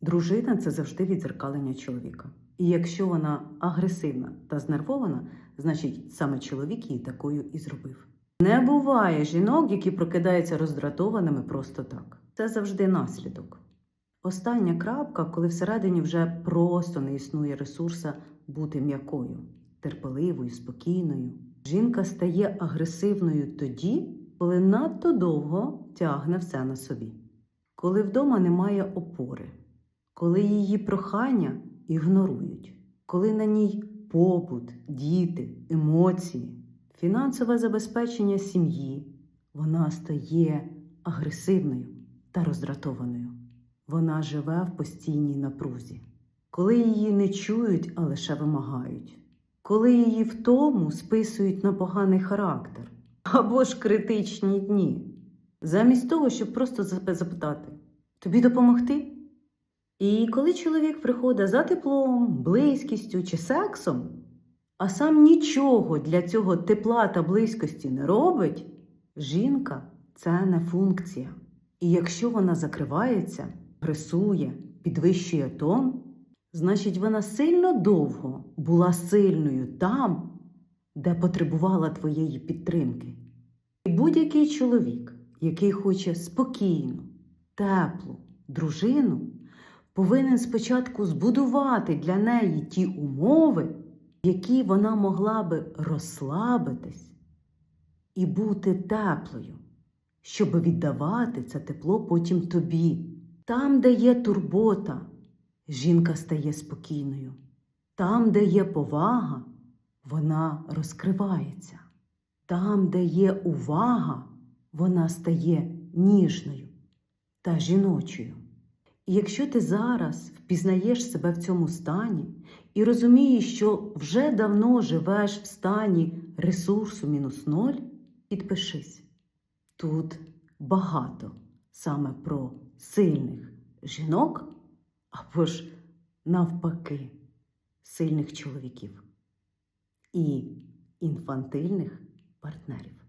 Дружина це завжди відзеркалення чоловіка. І якщо вона агресивна та знервована, значить саме чоловік її такою і зробив. Не буває жінок, які прокидаються роздратованими просто так. Це завжди наслідок. Остання крапка, коли всередині вже просто не існує ресурса бути м'якою, терпеливою, спокійною. Жінка стає агресивною тоді, коли надто довго тягне все на собі, коли вдома немає опори, коли її прохання ігнорують, коли на ній побут, діти, емоції, фінансове забезпечення сім'ї, вона стає агресивною та роздратованою. Вона живе в постійній напрузі, коли її не чують, а лише вимагають, коли її втому списують на поганий характер або ж критичні дні, замість того, щоб просто запитати тобі допомогти? І коли чоловік приходить за теплом, близькістю чи сексом, а сам нічого для цього тепла та близькості не робить, жінка це не функція. І якщо вона закривається, пресує, підвищує тон, значить вона сильно довго була сильною там, де потребувала твоєї підтримки. І будь-який чоловік, який хоче спокійну, теплу дружину, повинен спочатку збудувати для неї ті умови, які вона могла би розслабитись і бути теплою, щоб віддавати це тепло потім тобі. Там, де є турбота, жінка стає спокійною. Там, де є повага, вона розкривається. Там, де є увага, вона стає ніжною та жіночою. І якщо ти зараз впізнаєш себе в цьому стані і розумієш, що вже давно живеш в стані ресурсу мінус ноль, підпишись. Тут багато саме про сильних жінок або ж навпаки сильних чоловіків і інфантильних партнерів.